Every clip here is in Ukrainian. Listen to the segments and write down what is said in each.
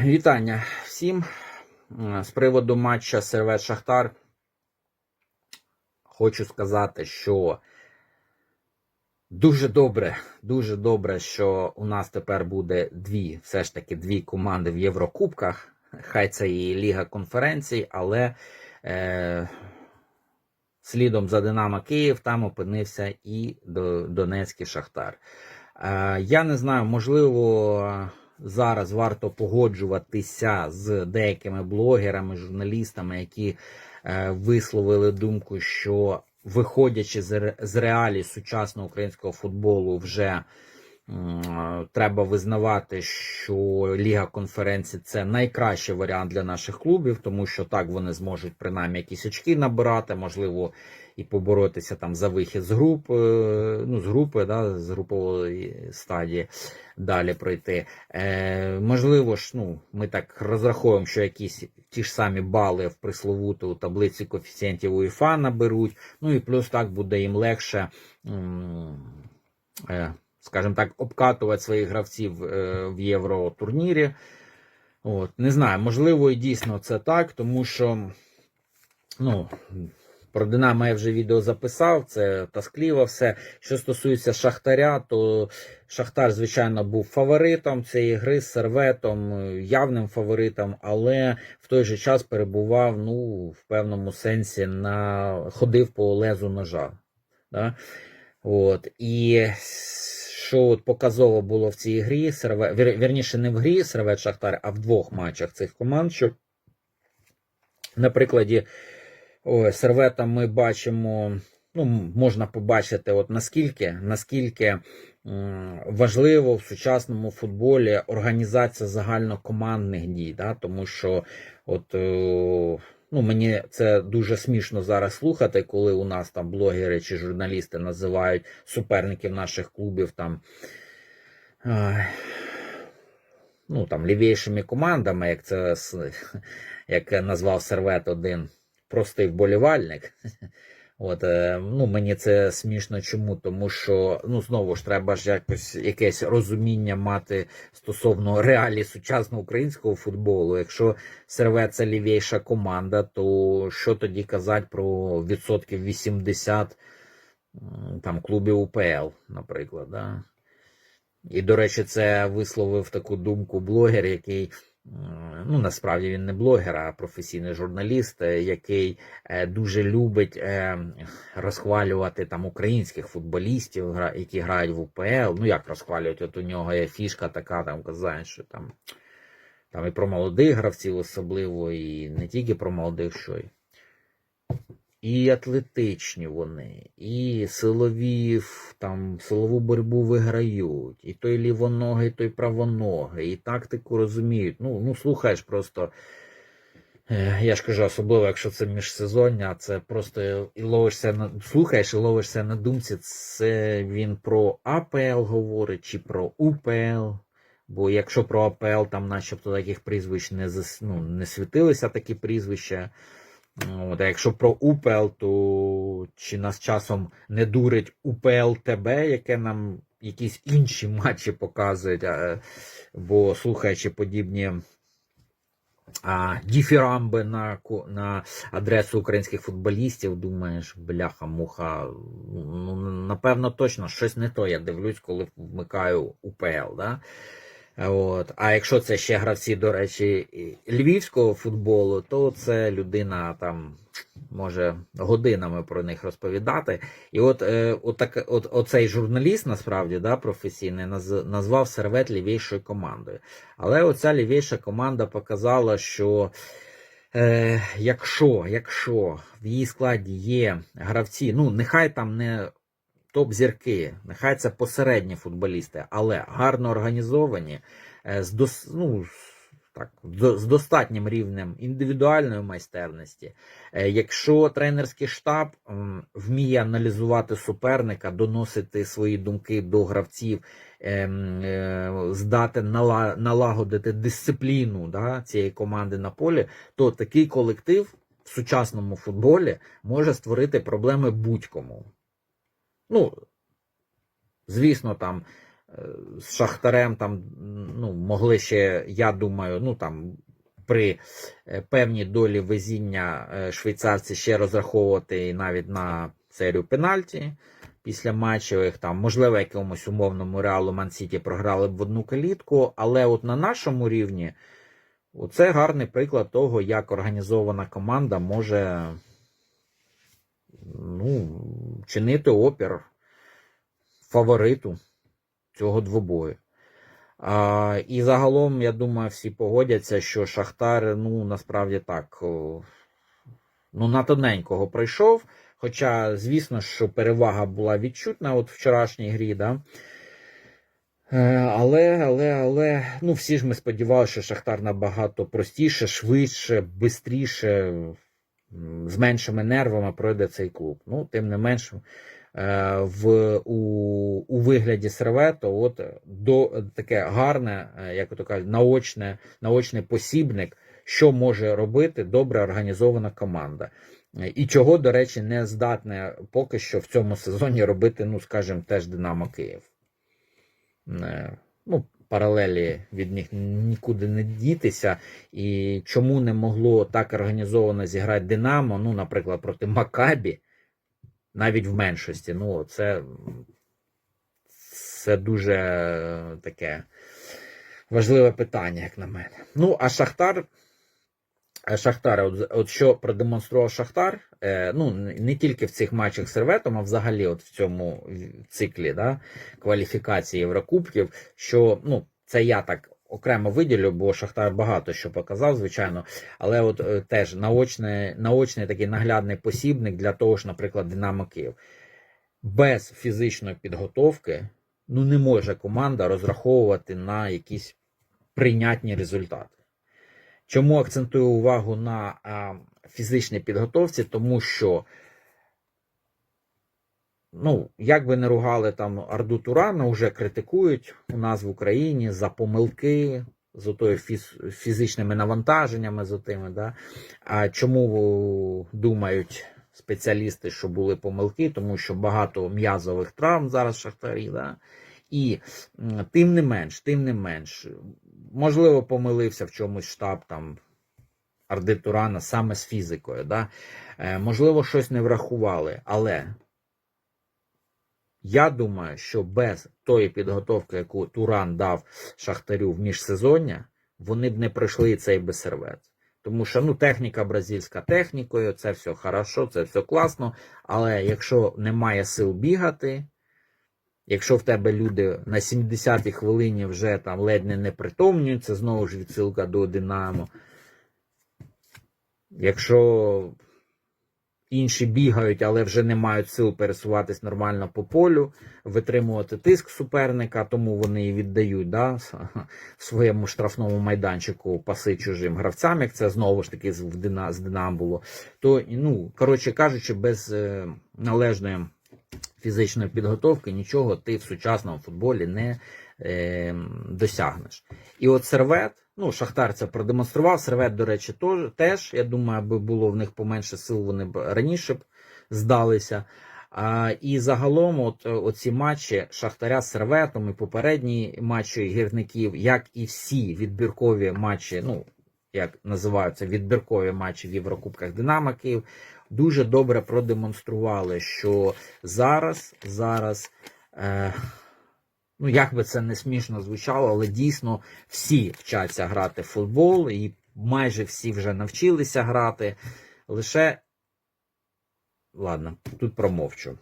Вітання всім. З приводу матча Сервет Шахтар. Хочу сказати, що дуже добре, дуже добре, що у нас тепер буде дві, все ж таки, дві команди в Єврокубках. Хай це і Ліга конференцій, але е, слідом за Динамо Київ там опинився і Донецький Шахтар. Е, я не знаю, можливо, зараз варто погоджуватися з деякими блогерами, журналістами, які е, висловили думку, що виходячи з, ре- з реалій сучасного українського футболу, вже треба визнавати, що Ліга конференцій це найкращий варіант для наших клубів, тому що так вони зможуть принаймні якісь очки набирати, можливо, і поборотися там за вихід з груп, е, ну, з групи, да, з групової стадії далі пройти. Е, можливо ж, ну, ми так розраховуємо, що якісь ті ж самі бали в присловуту таблиці коефіцієнтів УЄФА наберуть. Ну і плюс так буде їм легше, е, скажімо так, обкатувати своїх гравців е, в євротурнірі. От, не знаю, можливо, і дійсно це так, тому що, ну. Про Динамо я вже відео записав, це тоскливо все. Що стосується Шахтаря, то Шахтар, звичайно, був фаворитом цієї гри серветом, явним фаворитом, але в той же час перебував ну, в певному сенсі на ходив по лезу ножа. Да? От. І що от показово було в цій грі, серве... вір... вірніше, не в грі Сервет Шахтар, а в двох матчах цих команд, що на прикладі Ой, сервета ми бачимо, ну, можна побачити, от наскільки, наскільки важливо в сучасному футболі організація загальнокомандних дій, да? тому що от, е, ну, мені це дуже смішно зараз слухати, коли у нас там блогери чи журналісти називають суперників наших клубів там. Ну, там лівішими командами, як це як назвав сервет один простий вболівальник. От, е, ну, мені це смішно чому? Тому що ну, знову ж треба ж якось якесь розуміння мати стосовно реалій сучасного українського футболу. Якщо сервет це лівіша команда, то що тоді казати про відсотків 80 там, клубів УПЛ, наприклад. Да? І, до речі, це висловив таку думку блогер, який. Ну, насправді він не блогер, а професійний журналіст, е, який е, дуже любить е, розхвалювати там українських футболістів, які грають в УПЛ. Ну, як розхвалюють? От у нього є фішка така, там казань, що там, там і про молодих гравців особливо, і не тільки про молодих, що й. І атлетичні вони, і силові, там, силову боротьбу виграють, і той лівоногий, і той правоногий, і тактику розуміють. Ну, ну слухаєш просто. е, Я ж кажу, особливо, якщо це міжсезоння, це просто і ловишся на слухаєш і ловишся на думці, це він про АПЛ говорить чи про УПЛ. Бо якщо про АПЛ, там начебто таких прізвищ не, зас... ну, не світилися такі прізвища. От, а якщо про УПЛ, то чи нас часом не дурить УПЛ ТБ, яке нам якісь інші матчі показують, бо слухаючи подібні а, діфірамби на, на адресу українських футболістів, думаєш, бляха-муха, ну, напевно, точно щось не то я дивлюсь, коли вмикаю УПЛ. Да? От. А якщо це ще гравці, до речі, львівського футболу, то це людина там може годинами про них розповідати. І от, е, от, так, от оцей журналіст, насправді, да, професійний, наз, назвав сервет лівішою командою. Але оця лівіша команда показала, що е, якщо, якщо в її складі є гравці, ну нехай там не топ-зірки, нехай це посередні футболісти, але гарно організовані, е, з, дос, ну, так, з достатнім рівнем індивідуальної майстерності. Е, Якщо тренерський штаб вміє аналізувати суперника, доносити свої думки до гравців, ем, е, здати налагодити дисципліну да, цієї команди на полі, то такий колектив в сучасному футболі може створити проблеми будь-кому. Ну, звісно, там з Шахтарем там ну, могли ще, я думаю, ну там при е, певній долі везіння е, швейцарці ще розраховувати і навіть на серію пенальті після матчевих. Там, можливо, якомусь умовному реалу Ман-Сіті програли б в одну калітку, але от на нашому рівні це гарний приклад того, як організована команда може ну, чинити опір фавориту цього двобою. А, і загалом, я думаю, всі погодяться, що Шахтар, ну, насправді так, ну, на тоненького прийшов. Хоча, звісно, що перевага була відчутна от вчорашній грі, да? Е, Але, але, але, ну, всі ж ми сподівалися, що Шахтар набагато простіше, швидше, швидше, з меншими нервами пройде цей клуб. Ну, тим не менш, е, в, у, у вигляді сервету, от до таке гарне, е, як то кажуть, наочне, наочний посібник, що може робити добре організована команда. Е, І чого, до речі, не здатне поки що в цьому сезоні робити, ну, скажімо, теж Динамо Київ. Ну, паралелі від них нікуди не дітися. І чому не могло так організовано зіграти Динамо, ну, наприклад, проти Макабі, навіть в меншості. Ну, це, це дуже таке важливе питання, як на мене. Ну, а Шахтар. А Шахтар, от, от що продемонстрував Шахтар, е, ну не тільки в цих матчах з серветом, а взагалі, от в цьому циклі да, кваліфікації Єврокубків, що ну, це я так окремо виділю, бо Шахтар багато що показав, звичайно. Але от е, теж наочний, наочний такий наглядний посібник для того ж, наприклад, Динамо Київ. Без фізичної підготовки ну, не може команда розраховувати на якісь прийнятні результати. Чому акцентую увагу на фізичній підготовці? Тому що, ну, як би не ругали там Арду Турана, вже критикують у нас в Україні за помилки, з отою фіз, фізичними навантаженнями, з отими, да? А чому думають спеціалісти, що були помилки? Тому що багато м'язових травм зараз шахтарі, да? І тим не менш, тим не менш, можливо, помилився в чомусь штаб там Арди Турана саме з фізикою. Да? Е, можливо, щось не врахували, але я думаю, що без тої підготовки, яку Туран дав Шахтарю в міжсезоння, вони б не пройшли цей безсервет. Тому що ну, техніка бразильська технікою, це все хорошо, це все класно. Але якщо немає сил бігати, Якщо в тебе люди на 70-й хвилині вже там ледь не непритомнюють, це знову ж відсилка до Динамо. Якщо інші бігають, але вже не мають сил пересуватись нормально по полю, витримувати тиск суперника, тому вони і віддають да, своєму штрафному майданчику паси чужим гравцям, як це знову ж таки з Динамо було, то, ну, коротше кажучи, без е, належної фізичної підготовки, нічого ти в сучасному футболі не е, досягнеш. І от сервет, ну, Шахтар це продемонстрував. Сервет, до речі, теж. Я думаю, аби було в них поменше сил, вони б раніше б здалися. А, І загалом, от оці матчі Шахтаря з серветом і попередні матчі гірників, як і всі відбіркові матчі, ну як називаються відбіркові матчі в Єврокубках Динамо Київ, дуже добре продемонстрували, що зараз, зараз, е, ну як би це не смішно звучало, але дійсно всі вчаться грати в футбол, і майже всі вже навчилися грати. Лише, ладно, тут промовчу.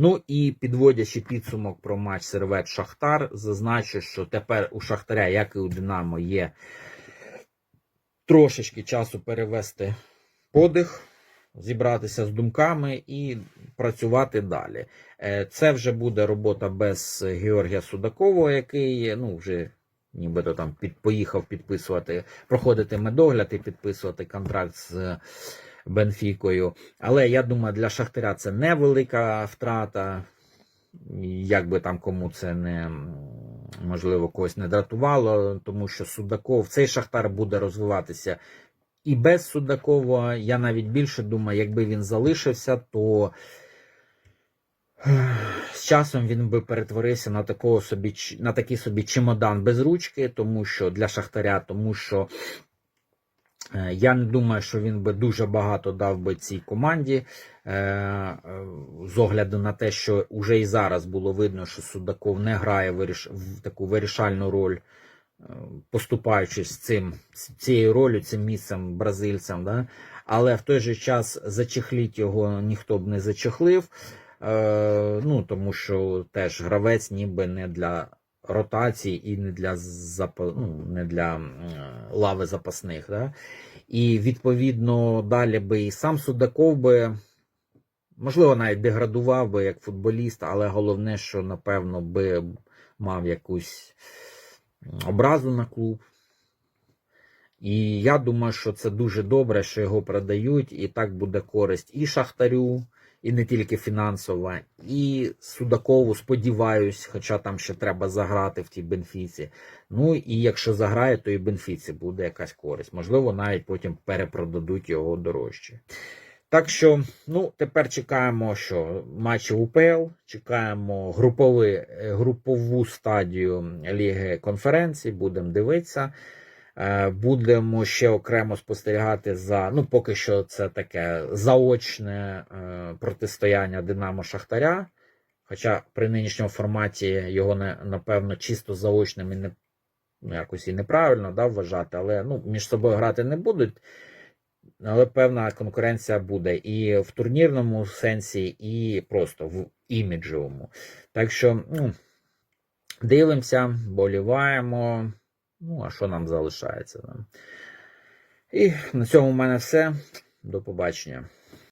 Ну і підводячи підсумок про матч Сервет Шахтар, зазначу, що тепер у Шахтаря, як і у Динамо, є трошечки часу перевести подих, зібратися з думками і працювати далі. Е, Це вже буде робота без Георгія Судакового, який ну, вже нібито там під, поїхав підписувати, проходити медогляд і підписувати контракт з Бенфікою. Але я думаю, для Шахтаря це невелика втрата. Як би там кому це не можливо когось не дратувало, тому що Судаков, цей Шахтар буде розвиватися і без Судакова. Я навіть більше думаю, якби він залишився, то З часом він би перетворився на такого собі на такий собі чемодан без ручки, тому що для Шахтаря, тому що е, я не думаю, що він би дуже багато дав би цій команді. е, е, З огляду на те, що вже і зараз було видно, що Судаков не грає в таку вирішальну роль, поступаючись цим, цією ролью, цим місцем бразильцям. Да? Але в той же час зачехліть його ніхто б не зачехлив. Е, ну, тому що теж гравець ніби не для ротації і не для, зап... ну, не для лави запасних. Да? І відповідно далі би і сам Судаков би, можливо, навіть деградував би як футболіст, але головне, що напевно би мав якусь образу на клуб. І я думаю, що це дуже добре, що його продають, і так буде користь і Шахтарю, і не тільки фінансова, і Судакову, сподіваюсь, хоча там ще треба заграти в тій Бенфіці. Ну і якщо заграє, то і Бенфіці буде якась користь. Можливо, навіть потім перепродадуть його дорожче. Так що, ну, тепер чекаємо, що матчі УПЛ, чекаємо груповий, е, групову стадію Ліги конференцій, будемо дивитися. Е, Будемо ще окремо спостерігати за, ну, поки що це таке заочне е, протистояння Динамо Шахтаря. Хоча при нинішньому форматі його напевно чисто заочним і не ну, якось і неправильно да, вважати, але ну, між собою грати не будуть. Але певна конкуренція буде і в турнірному сенсі, і просто в іміджовому. Так що, ну, дивимося, боліваємо. Ну, а що нам залишається? І на цьому в мене все. До побачення.